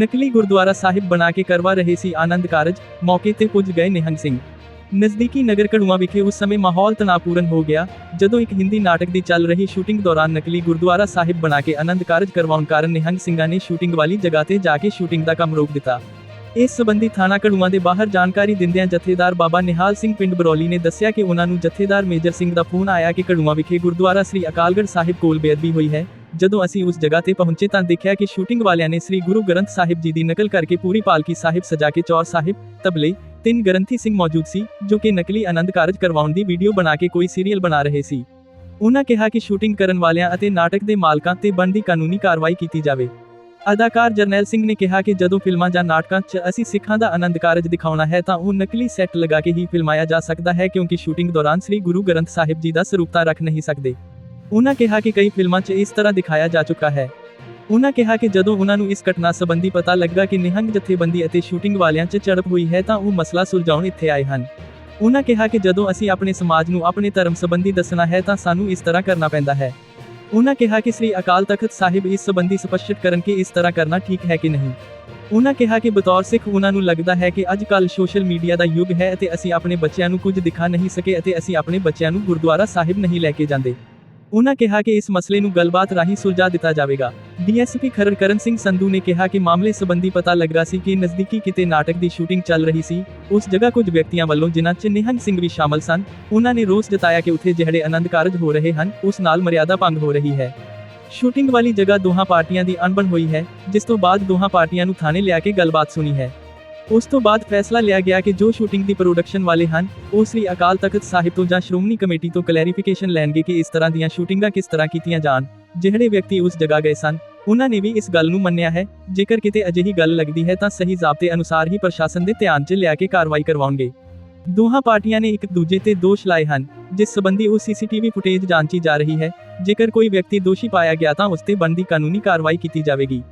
ਨਕਲੀ ਗੁਰਦੁਆਰਾ ਸਾਹਿਬ ਬਣਾ ਕੇ ਕਰਵਾ ਰਹੇ ਸੀ ਆਨੰਦ ਕਾਰਜ, ਮੌਕੇ ਤੇ ਪੁੱਜ ਗਏ ਨਿਹੰਗ ਸਿੰਘ। ਨਜ਼ਦੀਕੀ ਨਗਰ ਕੜੂਆ ਵਿਖੇ ਉਸ ਸਮੇਂ ਮਾਹੌਲ ਤਣਾਅਪੂਰਨ ਹੋ ਗਿਆ, ਜਦੋਂ ਇੱਕ ਹਿੰਦੀ ਨਾਟਕ ਦੀ ਚੱਲ ਰਹੀ ਸ਼ੂਟਿੰਗ ਦੌਰਾਨ ਨਕਲੀ ਗੁਰਦੁਆਰਾ ਸਾਹਿਬ ਬਣਾ ਕੇ ਆਨੰਦ ਕਾਰਜ ਕਰਵਾਉਣ ਕਾਰਨ ਨਿਹੰਗ ਸਿੰਘਾਂ ਨੇ ਸ਼ੂਟਿੰਗ ਵਾਲੀ ਜਗ੍ਹਾ ਤੇ ਜਾ ਕੇ ਸ਼ੂਟਿੰਗ ਦਾ ਕੰਮ ਰੋਕ ਦਿੱਤਾ। ਇਸ ਸਬੰਧੀ ਥਾਣਾ ਕੜੂਆ ਦੇ ਬਾਹਰ ਜਾਣਕਾਰੀ ਦਿੰਦਿਆਂ ਜਥੇਦਾਰ ਬਾਬਾ ਨਿਹਾਲ ਸਿੰਘ ਪਿੰਡ ਬਰੌਲੀ ਨੇ ਦੱਸਿਆ ਕਿ ਉਹਨਾਂ ਨੂੰ ਜਥੇਦਾਰ ਮੇਜਰ ਸਿੰਘ ਦਾ ਫੋਨ ਆਇਆ ਕਿ ਕੜੂਆ ਵਿਖੇ ਗੁਰਦੁਆਰਾ ਸ੍ਰੀ ਅਕਾਲਗੜ੍ਹ ਸਾਹਿਬ ਕੋਲ ਬੇਅਦਬੀ ਹੋਈ ਹੈ। ਜਦੋਂ ਅਸੀਂ ਉਸ ਜਗ੍ਹਾ ਤੇ ਪਹੁੰਚੇ ਤਾਂ ਦੇਖਿਆ ਕਿ ਸ਼ੂਟਿੰਗ ਵਾਲਿਆਂ ਨੇ ਸ੍ਰੀ ਗੁਰੂ ਗ੍ਰੰਥ ਸਾਹਿਬ ਜੀ ਦੀ ਨਕਲ ਕਰਕੇ ਪੂਰੀ ਪਾਲਕੀ ਸਾਹਿਬ ਸਜਾ ਕੇ ਚੌਰ ਸਾਹਿਬ, ਤਬਲੇ, ਤਿੰਨ ਗ੍ਰੰਥੀ ਸਿੰਘ ਮੌਜੂਦ ਸੀ, ਜੋ ਕਿ ਨਕਲੀ ਆਨੰਦ ਕਾਰਜ ਕਰਵਾਉਣ ਦੀ ਵੀਡੀਓ ਬਣਾ ਕੇ ਕੋਈ ਸੀਰੀਅਲ ਬਣਾ ਰਹੇ ਸੀ। ਉਹਨਾਂ ਕਿਹਾ ਕਿ ਸ਼ੂਟਿੰਗ ਕਰਨ ਵਾਲਿਆਂ ਅਤੇ ਨਾਟਕ ਦੇ ਮਾਲਕਾਂ ਤੇ ਬਣਦੀ ਕਾਨੂੰਨੀ ਕਾਰਵਾਈ ਕੀਤੀ ਜਾਵੇ। ਅਦਾਕਾਰ ਜਰਨੈਲ ਸਿੰਘ ਨੇ ਕਿਹਾ ਕਿ ਜਦੋਂ ਫਿਲਮਾਂ ਜਾਂ ਨਾਟਕਾਂ 'ਚ ਅਸੀਂ ਸਿੱਖਾਂ ਦਾ ਆਨੰਦ ਕਾਰਜ ਦਿਖਾਉਣਾ ਹੈ ਤਾਂ ਉਹ ਨਕਲੀ ਸੈੱਟ ਲਗਾ ਕੇ ਹੀ ਫਿਲਮਾਇਆ ਜਾ ਸਕਦਾ ਹੈ ਕਿਉਂਕਿ ਸ਼ੂਟਿੰਗ ਦੌਰਾਨ ਸ੍ਰੀ ਗੁਰੂ ਗ੍ਰੰਥ ਸਾਹਿਬ ਜੀ ਦਾ ਸਰੂਪਤਾ ਰੱਖ ਨਹੀਂ ਸਕਦੇ। ਉਹਨਾਂ ਕਿਹਾ ਕਿ ਕਈ ਫਿਲਮਾਂ 'ਚ ਇਸ ਤਰ੍ਹਾਂ ਦਿਖਾਇਆ ਜਾ ਚੁੱਕਾ ਹੈ। ਉਹਨਾਂ ਕਿਹਾ ਕਿ ਜਦੋਂ ਉਹਨਾਂ ਨੂੰ ਇਸ ਘਟਨਾ ਸੰਬੰਧੀ ਪਤਾ ਲੱਗਾ ਕਿ ਨਿਹੰਗ ਜਥੇਬੰਦੀ ਅਤੇ ਸ਼ੂਟਿੰਗ ਵਾਲਿਆਂ 'ਚ ਝੜਪ ਹੋਈ ਹੈ ਤਾਂ ਉਹ ਮਸਲਾ ਸੁਲਝਾਉਣ ਇੱਥੇ ਆਏ ਹਨ। ਉਹਨਾਂ ਕਿਹਾ ਕਿ ਜਦੋਂ ਅਸੀਂ ਆਪਣੇ ਸਮਾਜ ਨੂੰ ਆਪਣੇ ਧਰਮ ਸੰਬੰਧੀ ਦੱਸਣਾ ਹੈ ਤਾਂ ਸਾਨੂੰ ਇਸ ਤਰ੍ਹਾਂ ਕਰਨਾ ਪੈਂਦਾ ਹੈ। ਉਹਨਾਂ ਕਿਹਾ ਕਿ ਸ੍ਰੀ ਅਕਾਲ ਤਖਤ ਸਾਹਿਬ ਇਸ ਸੰਬੰਧੀ ਸਪਸ਼ਟ ਕਰਨ ਕਿ ਇਸ ਤਰ੍ਹਾਂ ਕਰਨਾ ਠੀਕ ਹੈ ਕਿ ਨਹੀਂ। ਉਹਨਾਂ ਕਿਹਾ ਕਿ ਬਤੌਰ ਸਿੱਖ ਉਹਨਾਂ ਨੂੰ ਲੱਗਦਾ ਹੈ ਕਿ ਅੱਜ ਕੱਲ੍ਹ ਸੋਸ਼ਲ ਮੀਡੀਆ ਦਾ ਯੁੱਗ ਹੈ ਅਤੇ ਅਸੀਂ ਆਪਣੇ ਬੱਚਿਆਂ ਨੂੰ ਕੁਝ ਦਿਖਾ ਨਹੀਂ ਸਕੇ ਅਤੇ ਅਸੀਂ ਆਪਣੇ ਬੱਚਿਆਂ ਨੂੰ ਗੁਰਦੁਆਰਾ ਸਾਹਿਬ ਨਹੀਂ ਲੈ ਕੇ ਜਾਂਦੇ। ਉਹਨਾਂ ਕਿਹਾ ਕਿ ਇਸ ਮਸਲੇ ਨੂੰ ਗੱਲਬਾਤ ਰਾਹੀਂ ਸੁਲਝਾ ਦਿੱਤਾ ਜਾਵੇਗਾ। ਡੀਐਸਪੀ ਖਰੜ ਕਰਨ ਸਿੰਘ ਸੰਧੂ ਨੇ ਕਿਹਾ ਕਿ ਮਾਮਲੇ ਸੰਬੰਧੀ ਪਤਾ ਲੱਗ ਰਿਹਾ ਸੀ ਕਿ ਨਜ਼ਦੀਕੀ ਕਿਤੇ ਨਾਟਕ ਦੀ ਸ਼ੂਟਿੰਗ ਚੱਲ ਰਹੀ ਸੀ। ਉਸ ਜਗ੍ਹਾ ਕੁਝ ਵਿਅਕਤੀਆਂ ਵੱਲੋਂ ਜਿਨ੍ਹਾਂ 'ਚ ਨਿਹੰਗ ਸਿੰਘ ਵੀ ਸ਼ਾਮਲ ਸਨ ਉਹਨਾਂ ਨੇ ਰੋਸ ਜਤਾਇਆ ਕਿ ਉੱਥੇ ਜਿਹੜੇ ਆਨੰਦ ਕਾਰਜ ਹੋ ਰਹੇ ਹਨ, ਉਸ ਨਾਲ ਮਰਿਆਦਾ ਭੰਗ ਹੋ ਰਹੀ ਹੈ। ਸ਼ੂਟਿੰਗ ਵਾਲੀ ਜਗ੍ਹਾ ਦੋਹਾਂ ਪਾਰਟੀਆਂ ਦੀ ਅਣਬਣ ਹੋਈ ਹੈ, ਜਿਸ ਤੋਂ ਬਾਅਦ ਦੋਹਾਂ ਪਾਰਟੀਆਂ ਨੂੰ ਥਾਣੇ ਲਿਆ ਕੇ ਗੱਲਬਾਤ ਸੁਣੀ ਹੈ। ਉਸ ਤੋਂ ਬਾਅਦ ਫੈਸਲਾ ਲਿਆ ਗਿਆ ਕਿ ਜੋ ਸ਼ੂਟਿੰਗ ਦੀ ਪ੍ਰੋਡਕਸ਼ਨ ਵਾਲੇ ਹਨ, ਉਹ ਸ੍ਰੀ ਅਕਾਲ ਤਖਤ ਸਾਹਿਬ ਤੋਂ ਜਾਂ ਸ਼੍ਰੋਮਣੀ ਕਮੇਟੀ ਤੋਂ ਕਲੈਰੀਫਿਕੇਸ਼ਨ ਲੈਣਗੇ ਕਿ ਇਸ ਤਰ੍ਹਾਂ ਦੀਆਂ ਸ਼ੂਟਿੰਗਾਂ ਕਿਸ ਤਰ੍ਹਾਂ ਕੀਤੀਆਂ ਜਾਣ। ਜਿਹੜੇ ਵਿਅਕਤੀ ਉਸ ਜਗ੍ਹਾ ਗਏ ਸਨ, ਉਹਨਾਂ ਨੇ ਵੀ ਇਸ ਗੱਲ ਨੂੰ ਮੰਨਿਆ ਹੈ, ਜੇਕਰ ਕਿਤੇ ਅਜਿਹੀ ਗੱਲ ਲੱਗਦੀ ਹੈ ਤਾਂ ਸਹੀ ਜ਼ਾਬਤੇ ਅਨੁਸਾਰ ਹੀ ਪ੍ਰਸ਼ਾਸਨ ਦੇ ਧਿਆਨ 'ਚ ਲਿਆ ਕੇ ਕਾਰਵਾਈ ਕਰਵਾਉਣਗੇ। ਦੋਹਾਂ ਪਾਰਟੀਆਂ ਨੇ ਇੱਕ ਦੂਜੇ ਤੇ ਦੋਸ਼ ਲਾਏ ਹਨ, ਜਿਸ ਸੰਬੰਧੀ ਉਹ ਸੀਸੀਟੀਵੀ ਫੁਟੇਜ ਜਾਂਚੀ ਜਾ ਰਹੀ ਹੈ। ਜੇਕਰ ਕੋਈ ਵਿਅਕਤੀ ਦੋਸ਼ੀ ਪਾਇਆ ਗਿਆ ਤਾਂ ਉਸ ਤੇ ਬਣਦੀ ਕਾਨੂੰਨੀ ਕਾਰਵਾਈ ਕੀਤੀ ਜਾਵੇਗੀ।